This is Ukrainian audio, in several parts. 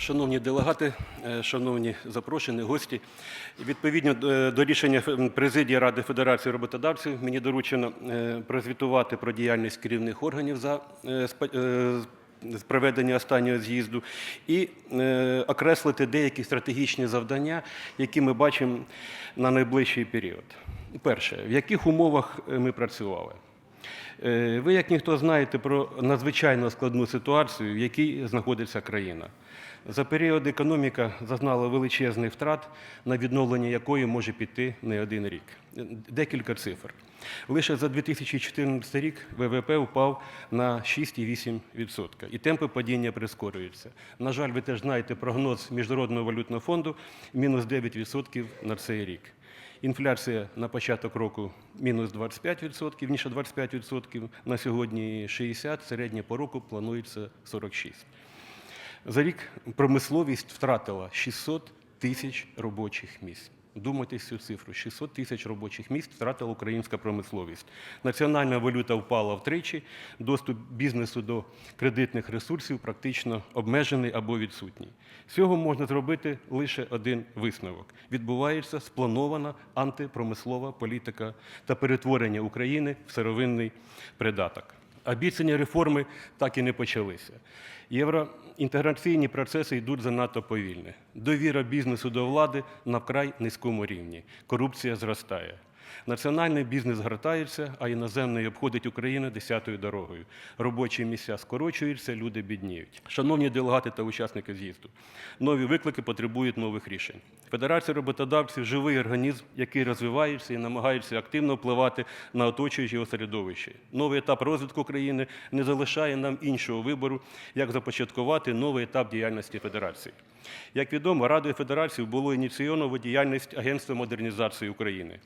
Шановні делегати, е, шановні запрошені гості, відповідно е, до рішення президії Ради Федерації роботодавців мені доручено е, прозвітувати про діяльність керівних органів за з проведення останнього з'їзду і окреслити деякі стратегічні завдання, які ми бачимо на найближчий період. Перше, в яких умовах ми працювали? Е, Ви, як ніхто, знаєте про надзвичайно складну ситуацію, в якій знаходиться країна. За період економіка зазнала величезних втрат, на відновлення якої може піти не один рік. Декілька цифр. Лише за 2014 рік ВВП впав на 6,8%, і темпи падіння прискорюються. На жаль, ви теж знаєте прогноз Міжнародного валютного фонду мінус 9% на цей рік. Інфляція на початок року мінус 25%, ніж 25%, на сьогодні 60%, середня по року планується 46%. За рік промисловість втратила 600 тисяч робочих місць. Думайтесь цю цифру: 600 тисяч робочих місць втратила українська промисловість. Національна валюта впала втричі, доступ бізнесу до кредитних ресурсів практично обмежений або відсутній. З цього можна зробити лише один висновок: відбувається спланована антипромислова політика та перетворення України в сировинний придаток. Обіцяні реформи так і не почалися. Євроінтеграційні процеси йдуть занадто повільно. Довіра бізнесу до влади на вкрай низькому рівні. Корупція зростає. Національний бізнес гортається, а іноземний обходить Україну десятою дорогою. Робочі місця скорочуються, люди бідніють. Шановні делегати та учасники з'їзду, нові виклики потребують нових рішень. Федерація роботодавців живий організм, який розвивається і намагається активно впливати на оточуюче його середовище. Новий етап розвитку країни не залишає нам іншого вибору, як започаткувати новий етап діяльності Федерації. Як відомо, Радою Федерації було ініційовано діяльність Агентства модернізації України.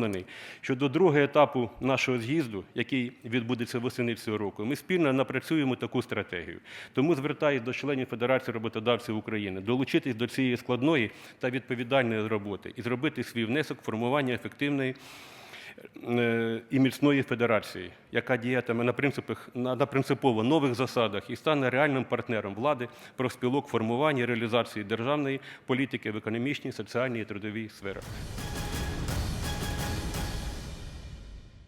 Переконаний, що до другого етапу нашого з'їзду, який відбудеться восени цього року, ми спільно напрацюємо таку стратегію. Тому звертаюся до членів Федерації роботодавців України долучитись до цієї складної та відповідальної роботи і зробити свій внесок в формування ефективної е, і міцної федерації, яка діятиме на принципах на, на принципово нових засадах і стане реальним партнером влади профспілок формування і реалізації державної політики в економічній, соціальній і трудовій сферах.